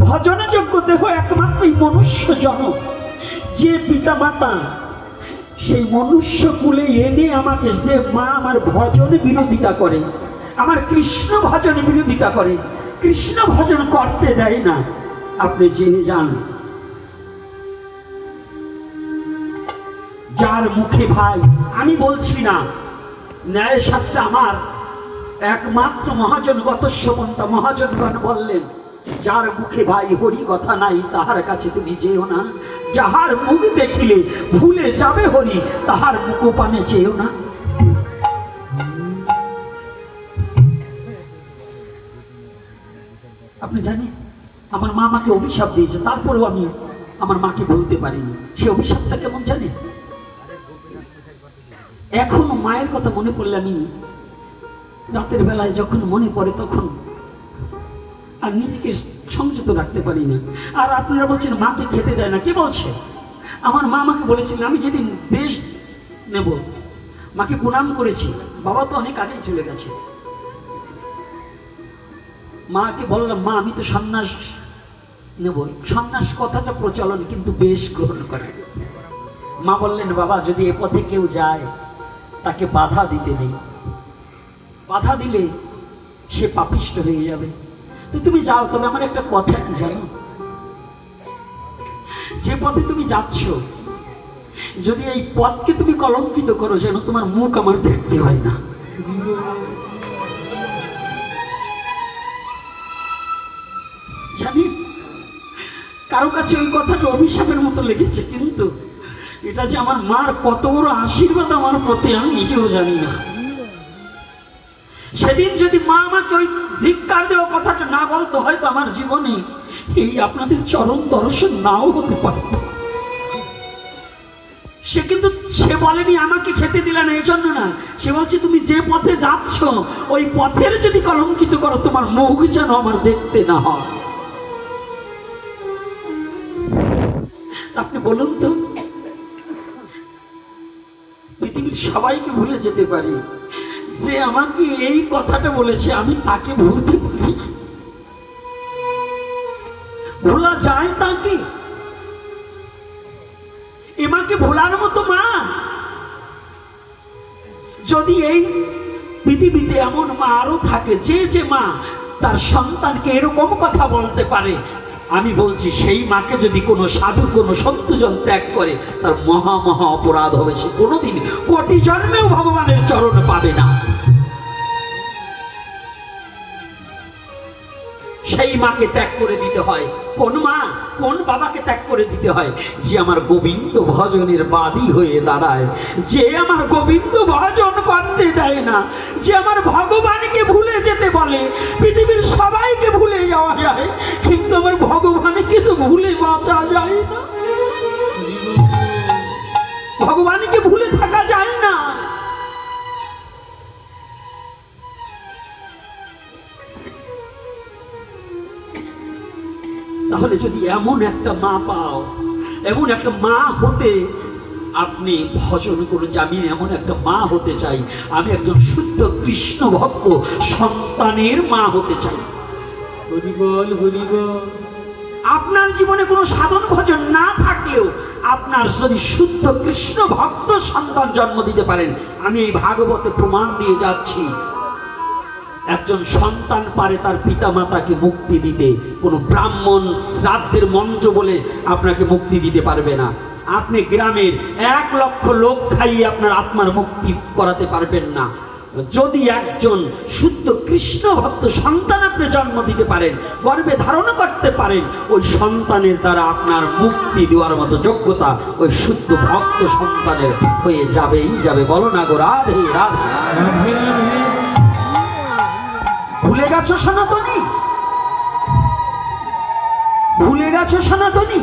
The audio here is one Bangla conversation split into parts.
ভজনযোগ্য দেহ একমাত্রই মনুষ্য জনক যে পিতা মাতা সেই মনুষ্য কুলে এনে আমাকে যে মা আমার ভজন বিরোধিতা করে, আমার কৃষ্ণ ভজন বিরোধিতা করে, কৃষ্ণ ভজন করতে দেয় না, আপনি জেনে যান। যার মুখে ভাই, আমি বলছি না ন্যায় শাস্ত্রে আমার একমাত্র মহাজন গতস্বপন্থা মহাজনগণ বললেন যার মুখে ভাই হরি কথা নাই, তাহার কাছে তুমি যেও না। যাহার মুখ দেখিলে ভুলে যাবে হরি, তাহার মুখ পানে চেয়েও না। আপনি জানেন, আমার মা আমাকে অভিশাপ দিয়েছে, তারপরেও আমি আমার মাকে বলতে পারিনি। সে অভিশাপটা কেমন জানে এখনও মায়ের কথা মনে পড়লে আমি রাতের বেলায় যখন মনে পড়ে তখন আর নিজেকে সংযত রাখতে পারি না। আর আপনারা বলছেন মাকে খেতে দেয় না। কে বলছে? আমার মা আমাকে বলেছিলেন, আমি যেদিন বেশ নেব, মাকে প্রণাম করেছি, বাবা তো অনেক আগেই চলে গেছে। মাকে বললাম, মা, আমি তো সন্ন্যাস নেব। সন্ন্যাস কথাটা প্রচলন, কিন্তু বেশ গ্রহণ করে। মা বললেন, বাবা, যদি এ পথে কেউ যায়, তাকে বাধা দিতে নেই। বাধা দিলে সে পাপিষ্ট হয়ে যাবে। তুমি যাও তবে আমার একটা কথা কি জানো? যে পথে তুমি যাচ্ছ, যদি এই পথকে তুমি কলঙ্কিত করো, যেন তোমার মুখ আমার দেখতে হয় না। জানি, কারও কাছে ওই কথাটা অভিশাপের মতো লেগেছে, কিন্তু এটা যে আমার মার কত বড় আশীর্বাদ আমার প্রতি আমি নিজেও জানি না। সেদিন যদি মা আমাকে ওই ধিক্কার দেওয়া কথাটা না বলতো, হয়তো আমার জীবনে এই আপনাদের চরম দর্শন নাও হতে পারত। সে কিন্তু, সে বলেনি, আমাকে খেতে দিলে না এই জন্য না। সে বলছে, তুমি যে পথে যাচ্ছ, ওই পথের যদি কলঙ্কিত করো, তোমার মুখ যেন আমার দেখতে না হয়। আপনি বলুন তো, পৃথিবীর সবাইকে ভুলে যেতে পারি। যে আমাকে এই কথাটা বলেছে, আমি তাকে ভুলতে পারি। ভোলা যায় তাকে। এমাকে ভোলার মতো মা। যদি এই পৃথিবীতে এমন মা আরও থাকে, যে যে মা তার সন্তানকে এরকম কথা বলতে পারে, আমি বলছি সেই মাকে যদি কোনো সাধু, কোনো সত্যজন ত্যাগ করে, তার মহা মহা অপরাধ হবে সে কোনোদিন কোটি জন্মেও ভগবানের চরণ পাবে না। সেই মাকে ত্যাগ করে দিতে হয়। কোন মা, কোন বাবাকে ত্যাগ করে দিতে হয়? যে আমার গোবিন্দ ভজনের বাদী হয়ে দাঁড়ায়। যে আমার গোবিন্দ ভজন করতে দেয় না। যে আমার ভগবানকে ভুলে যেতে বলে। পৃথিবীর সবাইকে ভুলে যাওয়া যায়। কিন্তু আমার ভগবানকে তো ভুলে বাঁচা যায় না। ভগবানকে ভুলে তাহলে যদি এমন একটা মা পাও এমন একটা মা হতে আপনি ভজন করুন যে আমি এমন একটা মা হতে চাই। আমি একজন শুদ্ধ কৃষ্ণ ভক্ত সন্তানের মা হতে চাই। হরিবল হরিবল আপনার জীবনে কোনো সাধন ভজন না থাকলেও আপনার যদি শুদ্ধ কৃষ্ণ ভক্ত সন্তান জন্ম দিতে পারেন আমি এই ভাগবতে প্রমাণ দিয়ে যাচ্ছি। একজন সন্তান পারে তার পিতা মাতাকে মুক্তি দিতে, কোনো ব্রাহ্মণ শ্রাদ্ধের মঞ্চ বলে আপনাকে মুক্তি দিতে পারবে না। আপনি গ্রামের এক লক্ষ লোক খাইয়ে আপনার আত্মার মুক্তি করাতে পারবেন না। যদি একজন শুদ্ধ কৃষ্ণ ভক্ত সন্তান আপনি জন্ম দিতে পারেন গর্বে ধারণ করতে পারেন, ওই সন্তানের দ্বারা আপনার মুক্তি দেওয়ার মতো যোগ্যতা ওই শুদ্ধ ভক্ত সন্তানের হয়ে যাবেই যাবে। বলো না গো রাধে রাধে। ভুলে গেছো সনাতনী? ভুলে গেছো সনাতনী?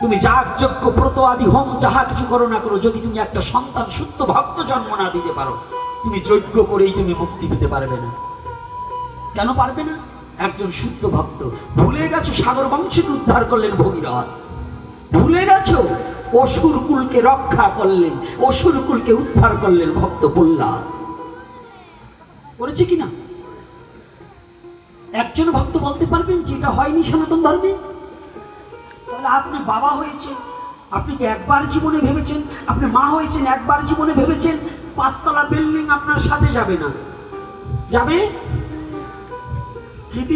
তুমি যাগ যজ্ঞ ব্রত আদি, হোম, যাহা কিছু করো না করো, যদি তুমি একটা সন্তান, শুদ্ধ ভক্ত জন্ম না দিতে পারো, তুমি যজ্ঞ করেই তুমি মুক্তি পেতে পারবে না। কেন পারবে না? একজন শুদ্ধ ভক্ত। ভুলে গেছো সাগর বংশকে উদ্ধার করলেন ভগীরথ। ভুলে গেছো? অসুর কুলকে রক্ষা করলেন, অসুর কুলকে উদ্ধার করলেন ভক্ত প্রহ্লাদ। করেছে কিনা? একজন ভক্ত বলতে পারবেন যে এটা হয়নি সনাতন ধর্মে? তাহলে আপনি বাবা হয়েছেন, আপনি কি একবার জীবনে ভেবেছেন? আপনি মা হয়েছেন, একবার জীবনে ভেবেছেন? পাঁচতলা বিল্ডিং আপনার সাথে যাবে না। যাবে?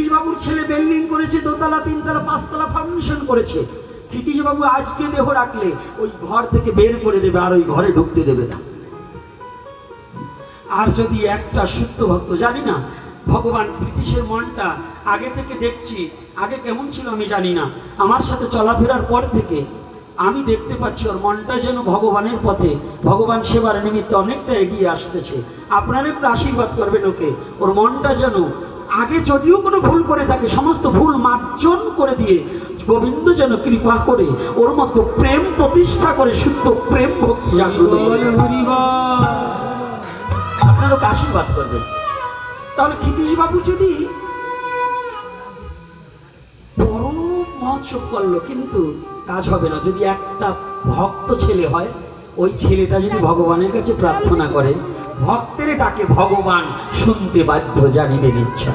বাবুর ছেলে বিল্ডিং করেছে, দোতলা, তিনতলা, পাঁচতলা ফাউন্ডেশন করেছে। বাবু আজকে দেহ রাখলে ওই ঘর থেকে বের করে দেবে আর ওই ঘরে ঢুকতে দেবে না। আর যদি একটা শুদ্ধ ভক্ত, জানি না, ভগবান ব্রিটিশের মনটা আগে থেকে দেখছি, আগে কেমন ছিল আমি জানি না। আমার সাথে চলাফেরার পর থেকে আমি দেখতে পাচ্ছি ওর মনটা যেন ভগবানের পথে, ভগবান সেবার নিমিত্তে অনেকটা এগিয়ে আসতেছে। আপনারা একটু আশীর্বাদ করবেন ওকে। ওর মনটা যেন আগে যদিও কোনো ভুল করে থাকে, সমস্ত ভুল মার্জন করে দিয়ে গোবিন্দ যেন কৃপা করে ওর মতো প্রেম প্রতিষ্ঠা করে শুদ্ধ প্রেম ভক্তি জাগ্রত করে। আপনারা ওকে আশীর্বাদ করবেন। তাহলে বাবু যদি বড় মহোৎসব করল কিন্তু কাজ হবে না। যদি একটা ভক্ত ছেলে হয় ওই ছেলেটা যদি ভগবানের কাছে প্রার্থনা করে ভক্তের ডাকে ভগবান শুনতে বাধ্য জানিবেন ইচ্ছা।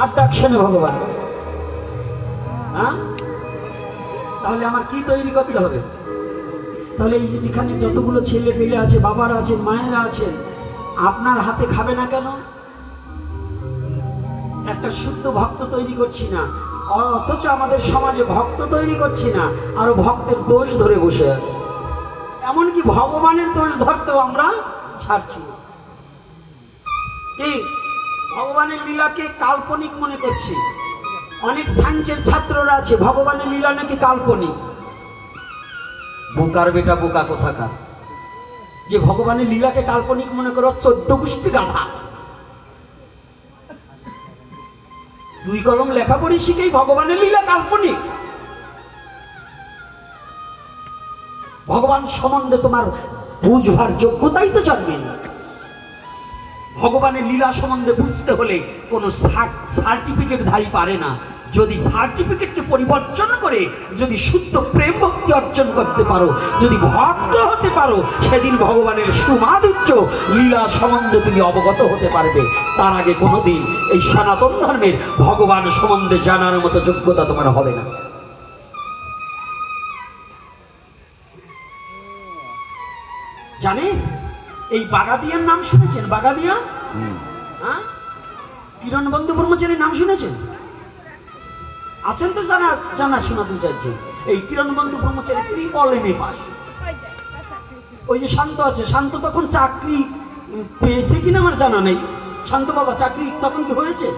আর ডাক ভগবান? হ্যাঁ? তাহলে আমার কি তৈরি করতে হবে? তাহলে এই যেখানে যতগুলো ছেলে পেলে আছে, বাবারা আছেন, মায়েরা আছেন, আপনার হাতে খাবে না কেন? একটা শুদ্ধ ভক্ত তৈরি করছি না, অথচ আমাদের সমাজে ভক্ত তৈরি করছি না, আরও ভক্তের দোষ ধরে বসে আছে। এমনকি ভগবানের দোষ ধরতেও আমরা ছাড়ছি ভগবানের লীলাকে কাল্পনিক মনে করছি। অনেক সায়েন্সের ছাত্ররা আছে, ভগবানের লীলা নাকি কাল্পনিক? বোকার বেটা বোকা কোথাকার? যে ভগবানের লীলাকে কাল্পনিক মনে করো, চোদ্দ গোষ্ঠী গাধা। দুই কলম লেখাপড়ি শিখেই ভগবানের লীলা কাল্পনিক। ভগবান সম্বন্ধে তোমার বুঝবার যোগ্যতাই তো জন্মেনি ভগবানের লীলা সম্বন্ধে বুঝতে হলে কোনো সার্টিফিকেট ধারী পারে না। যদি সার্টিফিকেটকে পরিবর্তন করে যদি শুদ্ধ প্রেম ভক্তি অর্জন করতে পারো যদি ভক্ত হতে পারো সেদিন ভগবানের সুমাধুর্য লীলা সম্বন্ধে তুমি অবগত হতে পারবে। তার আগে কোনোদিন এই সনাতন ধর্মের ভগবান সম্বন্ধে জানার মতো যোগ্যতা তোমার হবে না। জানে? এই বাগাদিয়ার নাম শুনেছেন? বাগাদিয়া? হ্যাঁ? কিরণ বন্ধু ব্রহ্মচারীর নাম শুনেছেন? আছেন তো জানা জানা শোনা দু চারজন। এই কিরণ বন্ধু ব্রহ্মচারী তিনি বলেন পাস। ওই যে শান্ত আছে, শান্ত তখন চাকরি পেয়েছে কিনা আমার জানা নেই। শান্ত বাবা, চাকরি তখন কি হয়েছে?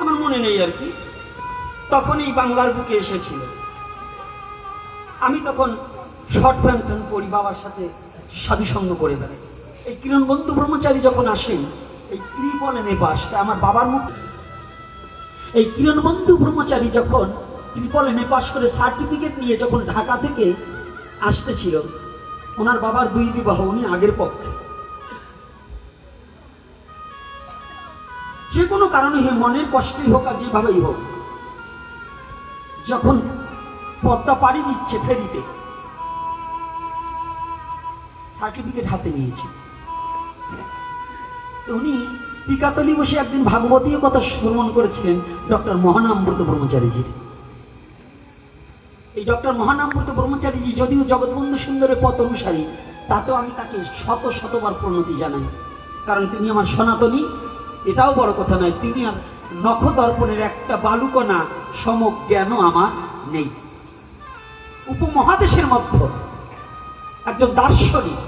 আমার মনে নেই আর কি। তখন এই বাংলার বুকে এসেছিল। আমি তখন শর্ট প্যান্ট প্যান্ট পরি বাবার সাথে সাধুসঙ্গ করে বেড়াই। এই কিরণ বন্ধু ব্রহ্মচারী যখন আসেন, এই ত্রিপলে নেপাস তা আমার বাবার মুখ এই কিরণবন্ধু ব্রহ্মচারী যখন ত্রিপলে নেপাস করে সার্টিফিকেট নিয়ে যখন ঢাকা থেকে আসতেছিল, ওনার বাবার দুই বিবাহ উনি আগের পক্ষে। যে কোনো কারণে হোক মনের কষ্টই হোক আর যেভাবেই হোক, যখন পদ্মা পাড়ি দিচ্ছে ফেরিতে সার্টিফিকেট হাতে নিয়েছে উনি টিকাতলি বসে একদিন ভাগবতীয় কথা শ্রবণ করেছিলেন ডক্টর মহানামব্রত ব্রহ্মচারীজির এই ডক্টর মহানামব্রত ব্রহ্মচারীজি যদিও জগৎবন্ধু সুন্দরের পথ অনুসারী, তাতেও আমি তাকে শত শতবার প্রণতি জানাই। কারণ তিনি আমার সনাতনী, এটাও বড় কথা নয়, তিনি আর নখ দর্পণের একটা বালুকণা সম জ্ঞানও আমার নেই। উপমহাদেশের মধ্যে একজন দার্শনিক,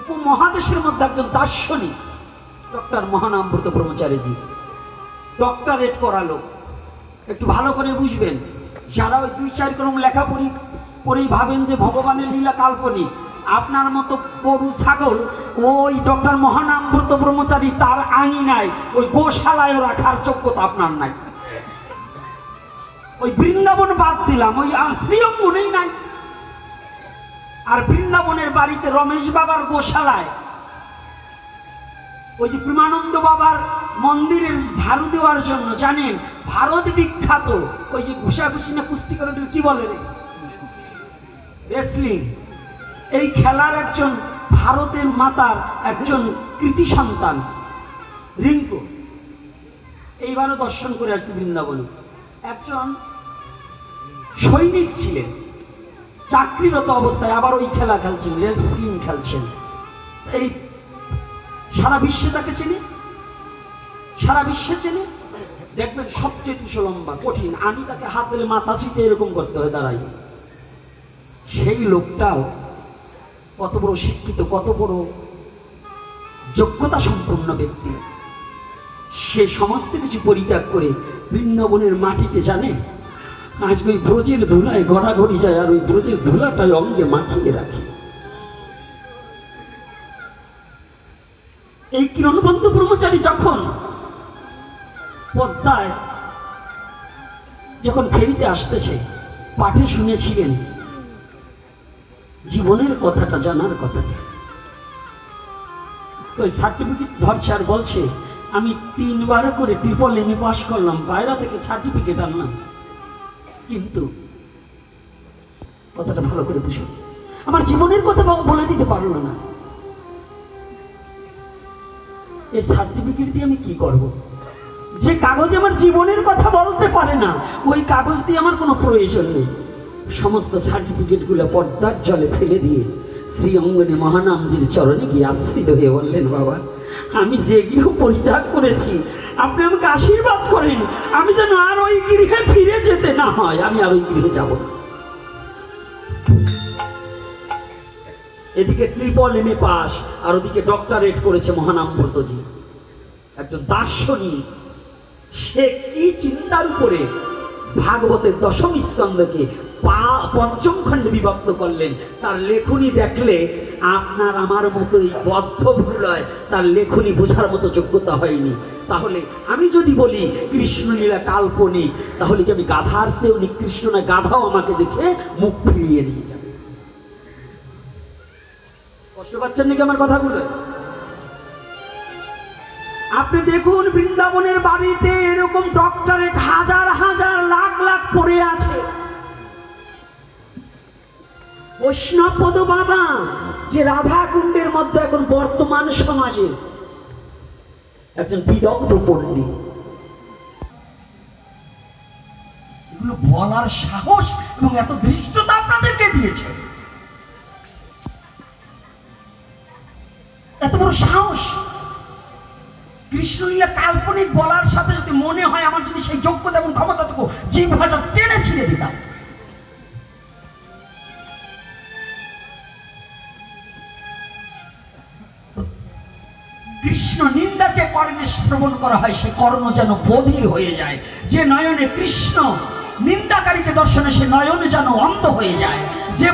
উপমহাদেশের মধ্যে একজন দার্শনিক ডক্টর মহানামব্রত ব্রহ্মচারীজি। ডক্টরেট করালো। একটু ভালো করে বুঝবেন, যারা ওই দুই চার কলম লেখাপড়ি পড়েই ভাবেন যে ভগবানের লীলা কাল্পনিক, আপনার মতো গরু ছাগল ওই ডক্টর মহানামব্রত ব্রহ্মচারী তার আঙি নাই, ওই গোশালায় রাখার যোগ্যতা আপনার নাই। ওই বৃন্দাবন বাদ দিলাম, ওই শ্রীঅঙ্গনেই নাই। আর বৃন্দাবনের বাড়িতে রমেশ বাবার গোশালায় ওই যে প্রেমানন্দ বাবার মন্দিরের ঝাড়ু দেওয়ার জন্য, জানেন? ভারত বিখ্যাত। ওই যে ঘুষাঘুষি না কুস্তি করে কি বলে রে? রেসলিং এই খেলার একজন ভারতের মাতার একজন কৃতি সন্তান, রিঙ্কু। এইবারও দর্শন করে আসছি বৃন্দাবনে। একজন সৈনিক ছিলেন। চাকরিরত অবস্থায় আবার ওই খেলা খেলছেন রেসলিং খেলছেন। এই সারা বিশ্বে তাকে চিনি? সারা বিশ্বে চেনে? দেখবেন সবচেয়ে তুষো লম্বা, কঠিন। আমি তাকে হাত মাথা ছুঁতে এরকম করতে হয়, দাঁড়াই। সেই লোকটাও কত বড় শিক্ষিত, কত বড় যোগ্যতা সম্পন্ন ব্যক্তি। সে সমস্ত কিছু পরিত্যাগ করে বৃন্দাবনের মাটিতে জানে, আজকে ওই ব্রজের ধুলায় গড়াগড়ি যায় আর ওই ব্রজের ধুলাটাই অঙ্গে মাখিয়ে রাখে। এই কিরণবন্ধু ব্রহ্মচারী যখন পদ্মায়, যখন ফেরিতে আসতেছে, পাঠে শুনেছিলেন, জীবনের কথাটা, জানার কথাটা। তো সার্টিফিকেট ধরছে আর বলছে, আমি তিনবার করে ট্রিপল এমএ পাস করলাম, বাইরে থেকে সার্টিফিকেট আনলাম। কিন্তু কথাটা ভালো করে বুঝুন আমার জীবনের কথা বলে দিতে পারল না। এই সার্টিফিকেট দিয়ে আমি কি করব। যে কাগজে আমার জীবনের কথা বলতে পারে না, ওই কাগজ দিয়ে আমার কোনো প্রয়োজন নেই। সমস্ত সার্টিফিকেটগুলো পর্দার জলে ফেলে দিয়ে শ্রী অঙ্গনে মহানামজির চরণে গিয়ে আশ্রিত হয়ে বললেন, বাবা, আমি যে গৃহ পরিত্যাগ করেছি, আপনি আমাকে আশীর্বাদ করেন। আমি যেন আর ওই গৃহে ফিরে যেতে না হয়, আমি আর ওই গৃহে যাব না। এদিকে ট্রিপল এম এ পাস, আর ওদিকে ডক্টরেট করেছে মহানামব্রতজি একজন দার্শনিক, সে কি চিন্তার উপরে ভাগবতের দশম স্কন্ধকে পা- পঞ্চম খণ্ডে বিভক্ত করলেন? তার লেখনী দেখলে আপনার আমার মতো এই বদ্ধ ভুলয় তার লেখনী বোঝার মতো যোগ্যতা হয়নি। তাহলে আমি যদি বলি কৃষ্ণলীলা কাল্পনিক, তাহলে কি আমি গাধার চেয়েও নিকৃষ্ট না? গাধাও আমাকে দেখে মুখ ফিরিয়ে নিয়ে যাবে। কষ্ট পাচ্ছেন নাকি আমার কথাগুলো? আপনি দেখুন, বৃন্দাবনের বাড়িতে এরকম ডক্টরেট হাজার হাজার লাখ লাখ পড়ে আছে। বৈষ্ণবপদ বাবা, যে রাধা কুণ্ডের মধ্যে এখন বর্তমান সমাজে একজন বিদগ্ধ পণ্ডিত। এগুলো বলার সাহস এবং এত ধৃষ্টতা আপনাদেরকে দিয়েছে। এত বড় সাহস। কৃষ্ণলীলা কাল্পনিক বলার সাথে যদি মনে হয় আমার যদি সেই যোগ্যতা এবং ক্ষমতা থাকো জিভাটা টেনে ছিঁড়ে দিতাম। কৃষ্ণ নিন্দা যে কর্ণে শ্রবণ করা হয়, সে কর্ণ যেন বধির হয়ে যায়। যে নয়নে কৃষ্ণ নিন্দাকারীকে দর্শনে, সে নয়নে যেন অন্ধ হয়ে যায়। যে